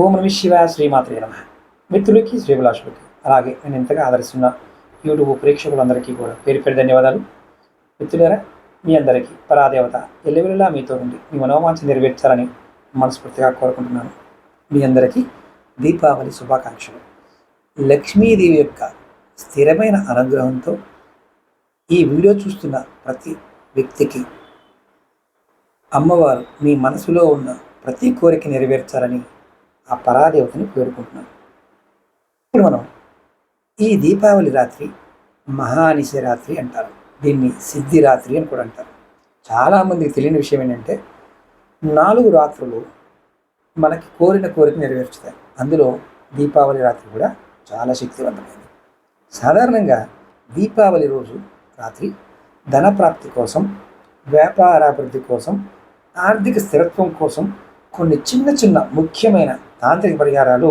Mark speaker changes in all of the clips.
Speaker 1: ఓం నమ శివ శ్రీమాత్రే నమ. మిత్రులకి శ్రీభిలాషులకి అలాగే నేను ఇంతగా ఆదరిస్తున్న యూట్యూబ్ ప్రేక్షకులందరికీ కూడా పేరు పేరు ధన్యవాదాలు. మిత్రులారా మీ అందరికీ పరాదేవత ఎల్లవెల్లా మీతో ఉండి మీ మనోవాంఛ నెరవేర్చాలని మనస్ఫూర్తిగా కోరుకుంటున్నాను. మీ అందరికీ దీపావళి శుభాకాంక్షలు. లక్ష్మీదేవి యొక్క స్థిరమైన అనుగ్రహంతో ఈ వీడియో చూస్తున్న ప్రతి వ్యక్తికి అమ్మవారు మీ మనసులో ఉన్న ప్రతి కోరిక నెరవేర్చాలని ఆ పరాదేవతని వేడుకుంటున్నాను ఇప్పుడు మనం ఈ దీపావళి రాత్రి మహానిశ రాత్రి అంటారు. దీన్ని సిద్ధి రాత్రి అని కూడా అంటారు. చాలామందికి తెలియని విషయం ఏంటంటే నాలుగు రాత్రులు మనకి కోరిన కోరిక నెరవేర్చుతాయి. అందులో దీపావళి రాత్రి కూడా చాలా శక్తివంతమైనది. సాధారణంగా దీపావళి రోజు రాత్రి ధనప్రాప్తి కోసం వ్యాపారాభివృద్ధి కోసం ఆర్థిక స్థిరత్వం కోసం కొన్ని చిన్న చిన్న ముఖ్యమైన తాంత్రిక పరిహారాలు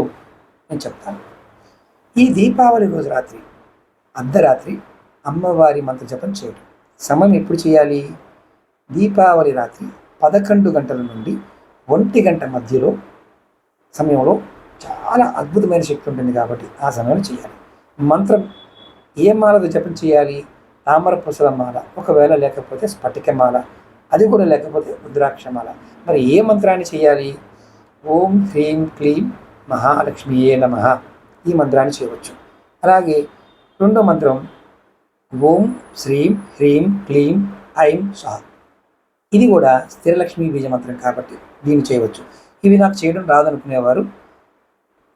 Speaker 1: నేను చెప్తాను. ఈ దీపావళి రోజు రాత్రి అర్ధరాత్రి అమ్మవారి మంత్ర జపం చేయడం. సమయం ఎప్పుడు చేయాలి? దీపావళి రాత్రి పదకొండు గంటల నుండి ఒంటి గంట మధ్యలో సమయంలో చాలా అద్భుతమైన శక్తి ఉంటుంది కాబట్టి ఆ సమయంలో చేయాలి. మంత్రం ఏ మాలతో జపం చేయాలి? తామర పుసల మాల ఒకవేళ లేకపోతే స్ఫటిక మాల అది కూడా లేకపోతే రుద్రాక్షమాల. మరి ఏ మంత్రాన్ని చేయాలి? ఓం హ్రీం క్లీం మహాలక్ష్మియే నమ ఈ మంత్రాన్ని చేయవచ్చు. అలాగే రెండో మంత్రం ఓం శ్రీం హ్రీం క్లీం ఐం స్వాహ. ఇది కూడా స్థిరలక్ష్మి బీజ మంత్రం కాబట్టి దీన్ని చేయవచ్చు. ఇవి నాకు చేయడం రాదనుకునేవారు.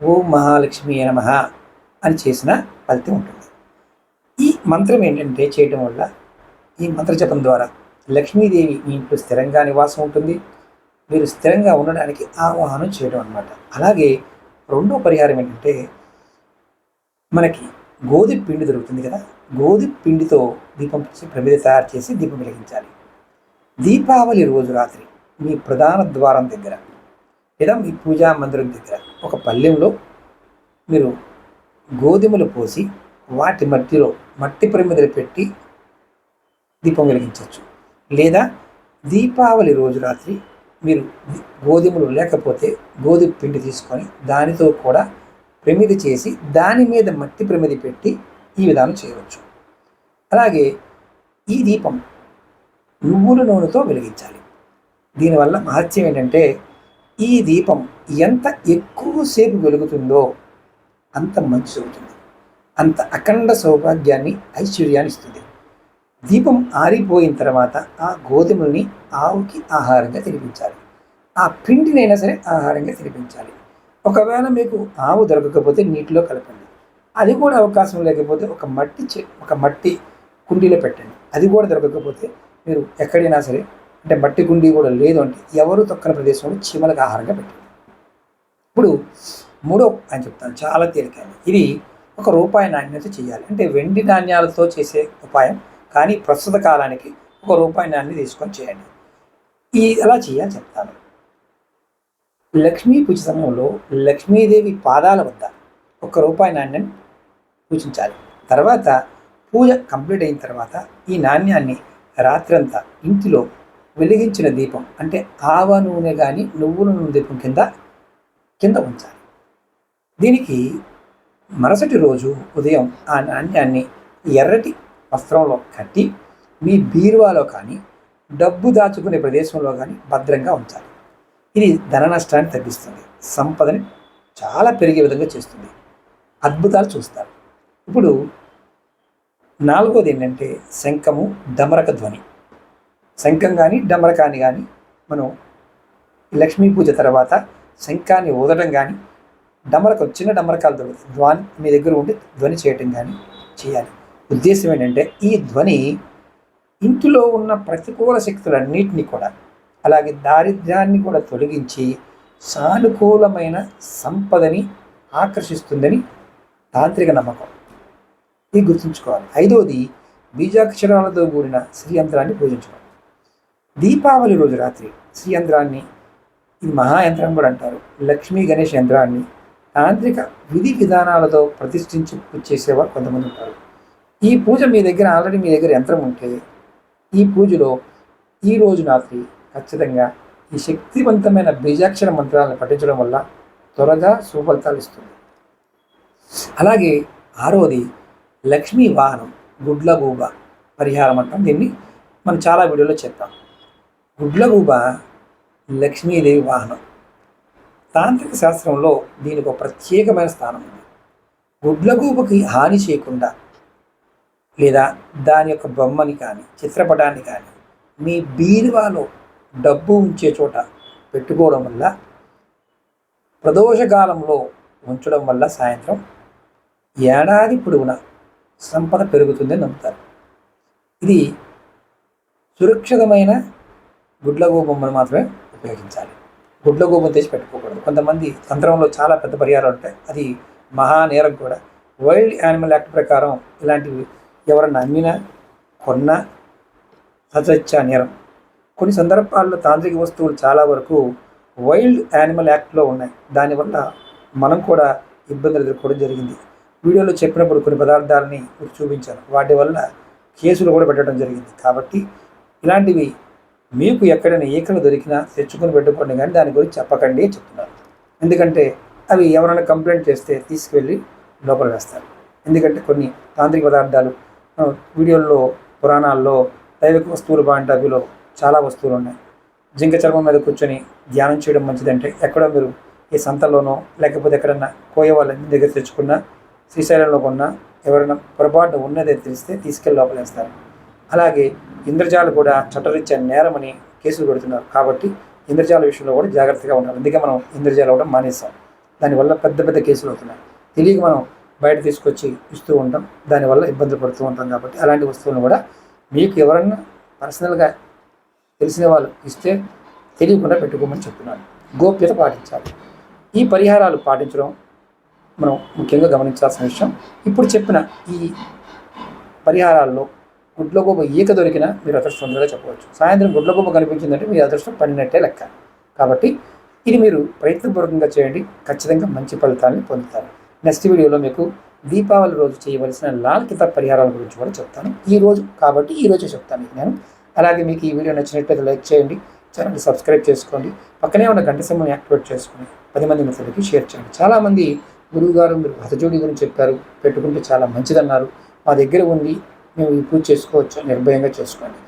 Speaker 1: ఓం మహాలక్ష్మి నమ అని చేసిన ఫలితం ఉంటుంది. ఈ మంత్రం ఏంటంటే చేయటం వల్ల ఈ మంత్ర జపం ద్వారా లక్ష్మీదేవి మీ ఇంట్లో స్థిరంగా నివాసం ఉంటుంది. మీరు స్థిరంగా ఉండడానికి ఆవాహనం చేయడం అనమాట అలాగే రెండో పరిహారం ఏంటంటే మనకి గోధుమ పిండి దొరుకుతుంది కదా? గోధుమ పిండితో దీపం ప్రమిద తయారు చేసి దీపం వెలిగించాలి. దీపావళి రోజు రాత్రి మీ ప్రధాన ద్వారం దగ్గర లేదా మీ పూజా మందిరం దగ్గర ఒక పల్లెంలో మీరు గోధుమలు పోసి వాటి మధ్యలో మట్టి ప్రమిదలు పెట్టి దీపం వెలిగించవచ్చు. లేదా దీపావళి రోజు రాత్రి మీరు గోధుమలు లేకపోతే గోధుమ పిండి తీసుకొని దానితో కూడా ప్రమిది చేసి దాని మీద మట్టి ప్రమిది పెట్టి ఈ విధానం చేయవచ్చు. అలాగే ఈ దీపం నువ్వుల నూనెతో వెలిగించాలి. దీనివల్ల మహత్యం ఏంటంటే ఈ దీపం ఎంత ఎక్కువసేపు వెలుగుతుందో అంత మంచి అవుతుంది అంత అఖండ సౌభాగ్యాన్ని ఐశ్వర్యాన్ని ఇస్తుంది. దీపం ఆరిపోయిన తర్వాత ఆ గోధుమల్ని ఆవుకి ఆహారంగా తినిపించాలి. ఆ పిండినైనా సరే ఆహారంగా తినిపించాలి. ఒకవేళ మీకు ఆవు దొరకకపోతే నీటిలో కలపండి. అది కూడా అవకాశం లేకపోతే ఒక మట్టి ఒక మట్టి కుండీలో పెట్టండి. అది కూడా దొరకకపోతే మీరు ఎక్కడైనా సరే అంటే మట్టి కుండీ కూడా లేదు అంటే ఎవరు తొక్కని ప్రదేశంలో చీమలకు ఆహారంగా పెట్టండి. ఇప్పుడు మూడో అని చెప్తాను. చాలా తేలికైంది ఇది ఒక రూపాయి నాణ్యత చేయాలి. అంటే వెండి నాణ్యాలతో చేసే ఉపాయం కానీ ప్రస్తుత కాలానికి ఒక రూపాయి నాణ్యం తీసుకొని చేయండి. ఈ ఎలా చేయాలి చెప్తాను. లక్ష్మీ పూజ సమయంలో లక్ష్మీదేవి పాదాల వద్ద ఒక రూపాయి నాణ్యం పూజించాలి. తర్వాత పూజ కంప్లీట్ అయిన తర్వాత ఈ నాణ్యాన్ని రాత్రంతా ఇంటిలో వెలిగించిన దీపం అంటే ఆవ నూనె కానీ నువ్వుల నూనె దీపం కింద కింద ఉంచాలి. దీనికి మరుసటి రోజు ఉదయం ఆ నాణ్యాన్ని ఎర్రటి వస్త్రంలో కట్టి మీ బీరువాలో కానీ డబ్బు దాచుకునే ప్రదేశంలో కానీ భద్రంగా ఉంచాలి. ఇది ధన నష్టాన్ని తగ్గిస్తుంది. సంపదని చాలా పెరిగే విధంగా చేస్తుంది. అద్భుతాలు చూస్తారు. ఇప్పుడు నాలుగోది ఏంటంటే శంఖము డమరక ధ్వని. శంఖం కానీ డమరకాన్ని కానీ మనం లక్ష్మీ పూజ తర్వాత శంఖాన్ని ఊదడం కానీ డమరకం చిన్న డమరకాలు దొరుకుతాయి. ధ్వని మీ దగ్గర ఉండి ధ్వని చేయటం కానీ చేయాలి. ఉద్దేశం ఏంటంటే ఈ ధ్వని ఇంటిలో ఉన్న ప్రతికూల శక్తులన్నింటినీ కూడా అలాగే దారిద్ర్యాన్ని కూడా తొలగించి సానుకూలమైన సంపదని ఆకర్షిస్తుందని తాంత్రిక నమ్మకం. ఇది గుర్తుంచుకోవాలి. ఐదవది బీజాక్షరాలతో కూడిన శ్రీయంత్రాన్ని పూజించడం. దీపావళి రోజు రాత్రి శ్రీయంత్రాన్ని ఈ మహాయంత్రం కూడా అంటారు లక్ష్మీ గణేష్ యంత్రాన్ని తాంత్రిక విధి విధానాలతో ప్రతిష్ఠించి పూజ చేసేవారు కొంతమంది ఉంటారు. ఈ పూజ మీ దగ్గర ఆల్రెడీ మీ దగ్గర యంత్రం ఉంటే ఈ పూజలో ఈ రోజు రాత్రి ఖచ్చితంగా ఈ శక్తివంతమైన బీజాక్షర మంత్రాలను పఠించడం వల్ల త్వరగా సుఫలితాలు ఇస్తుంది. అలాగే ఆరోది లక్ష్మీ వాహనం గుడ్లగూబ పరిహారం అంటాం దీన్ని మనం చాలా వీడియోలో చెప్పాం. గుడ్లగూబ లక్ష్మీదేవి వాహనం. తాంత్రిక శాస్త్రంలో దీనికి ఒక ప్రత్యేకమైన స్థానం ఉంది. గుడ్లగూబకి హాని చేయకుండా లేదా దాని యొక్క బొమ్మని కానీ చిత్రపటాన్ని కానీ మీ బీరువాలో డబ్బు ఉంచే చోట పెట్టుకోవడం వల్ల ప్రదోషకాలంలో ఉంచడం వల్ల సాయంత్రం ఏడాది పొడవునా సంపద పెరుగుతుందని నమ్ముతారు. ఇది సురక్షితమైన గుడ్లగో బొమ్మను మాత్రమే ఉపయోగించాలి. గుడ్లగోబం తెచ్చి పెట్టుకోకూడదు. కొంతమంది తంత్రంలో చాలా పెద్ద పరిహారాలు ఉంటాయి. అది మహా నేరం కూడా. వైల్డ్ యానిమల్ యాక్ట్ ప్రకారం ఇలాంటివి ఎవరన్నా అమ్మినా కొన్నా సత్య నేరం. కొన్ని సందర్భాల్లో తాంత్రిక వస్తువులు చాలా వరకు వైల్డ్ యానిమల్ యాక్ట్లో ఉన్నాయి. దానివల్ల మనం కూడా ఇబ్బందులు ఎదుర్కోవడం జరిగింది. వీడియోలో చెప్పినప్పుడు కొన్ని పదార్థాలని చూపించాను. వాటి వల్ల కేసులు కూడా పెట్టడం జరిగింది. కాబట్టి ఇలాంటివి మీకు ఎక్కడైనా ఈకలు దొరికినా తెచ్చుకొని పెట్టుకోండి కానీ దాని గురించి చెప్పకండి చెప్తున్నారు ఎందుకంటే అవి ఎవరైనా కంప్లైంట్ చేస్తే తీసుకువెళ్ళి లోపల వేస్తారు. ఎందుకంటే కొన్ని తాంత్రిక పదార్థాలు వీడియోల్లో పురాణాల్లో దైవిక వస్తువులు బాంటవిలో చాలా వస్తువులు ఉన్నాయి జింక చర్మం మీద కూర్చొని ధ్యానం చేయడం మంచిదంటే ఎక్కడో మీరు ఈ సంతలోనో లేకపోతే ఎక్కడన్నా కోయ వాళ్ళ దగ్గర తెచ్చుకున్నా శ్రీశైలంలో కొన్నా ఎవరైనా పొరపాటు ఉన్నదే తెలిస్తే తీసుకెళ్ళి లోపలేస్తారు. అలాగే ఇంద్రజాలు కూడా చట్టరీత్యా నేరమని కేసులు పెడుతున్నారు. కాబట్టి ఇంద్రజాల విషయంలో కూడా జాగ్రత్తగా ఉండాలి. అందుకే మనం ఇంద్రజాలు అవ్వడం మానేస్తాం దానివల్ల పెద్ద పెద్ద కేసులు అవుతున్నాయి. తెలియక మనం బయట తీసుకొచ్చి ఇస్తూ ఉంటాం. దానివల్ల ఇబ్బందులు పడుతూ ఉంటాం కాబట్టి అలాంటి వస్తువులను కూడా మీకు ఎవరన్నా పర్సనల్గా తెలిసిన వాళ్ళు ఇస్తే తెలియకుండా పెట్టుకోమని చెప్తున్నాను. గోప్యత పాటించాలి. ఈ పరిహారాలు పాటించడం మనం ముఖ్యంగా గమనించాల్సిన విషయం. ఇప్పుడు చెప్పిన ఈ పరిహారాల్లో గుడ్లగూబ ఈక దొరికినా మీరు అదృష్టం అదృష్టవంతులుగా చెప్పవచ్చు. సాయంత్రం గుడ్లగూబ కనిపించిందంటే మీ అదృష్టం పడినట్టే లెక్క. కాబట్టి ఇది మీరు ప్రయత్నపూర్వకంగా చేయండి. ఖచ్చితంగా మంచి ఫలితాన్ని పొందుతారు. నెక్స్ట్ వీడియోలో మీకు దీపావళి రోజు చేయవలసిన లాల్ కితాబ్ పరిహారాల గురించి కూడా చెప్తాను. ఈ రోజు కాబట్టి ఈ రోజే చెప్తాను మీకు నేను. అలాగే మీకు ఈ వీడియో నచ్చినట్లయితే లైక్ చేయండి ఛానల్ సబ్స్క్రైబ్ చేసుకోండి పక్కనే ఉన్న గంట సమయం యాక్టివేట్ చేసుకుని పది మంది మిత్రులకి షేర్ చేయండి. చాలామంది గురువుగారు మీరు హతజోడి గురించి చెప్పారు పెట్టుకుంటే చాలా మంచిదన్నారు. మా దగ్గర ఉంది మేము ఈ పూజ చేసుకోవచ్చు? నిర్భయంగా చేసుకోండి.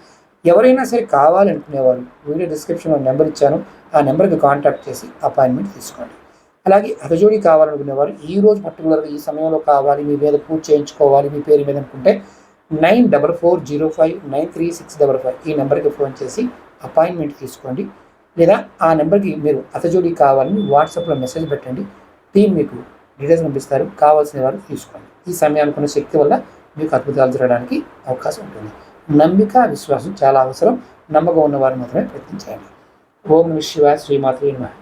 Speaker 1: ఎవరైనా సరే కావాలనుకునేవారు వీడియో డిస్క్రిప్షన్లో నెంబర్ ఇచ్చాను. ఆ నెంబర్కి కాంటాక్ట్ చేసి అపాయింట్మెంట్ తీసుకోండి. అలాగే హతజోడి కావాలనుకునేవారు ఈ రోజు పర్టికులర్గా ఈ సమయంలో కావాలి మీ మీద పూజ చేయించుకోవాలి మీ పేరు మీద అనుకుంటే nine double four zero five nine three six double five ఈ నెంబర్కి ఫోన్ చేసి అపాయింట్మెంట్ తీసుకోండి. లేదా ఆ నెంబర్కి మీరు అతజోడి కావాలని వాట్సాప్లో మెసేజ్ పెట్టండి. టీం మీకు డీటెయిల్స్ పంపిస్తారు. కావాల్సిన వారు తీసుకోండి. ఈ సమయానికి శక్తి వల్ల మీకు అద్భుతాలు జరగడానికి అవకాశం ఉంటుంది. నమ్మిక విశ్వాసం చాలా అవసరం. నమ్మకం ఉన్నవారు మాత్రమే ప్రయత్నించాలి ఓం శివ శివాయ శ్రీమాత్రి నమః.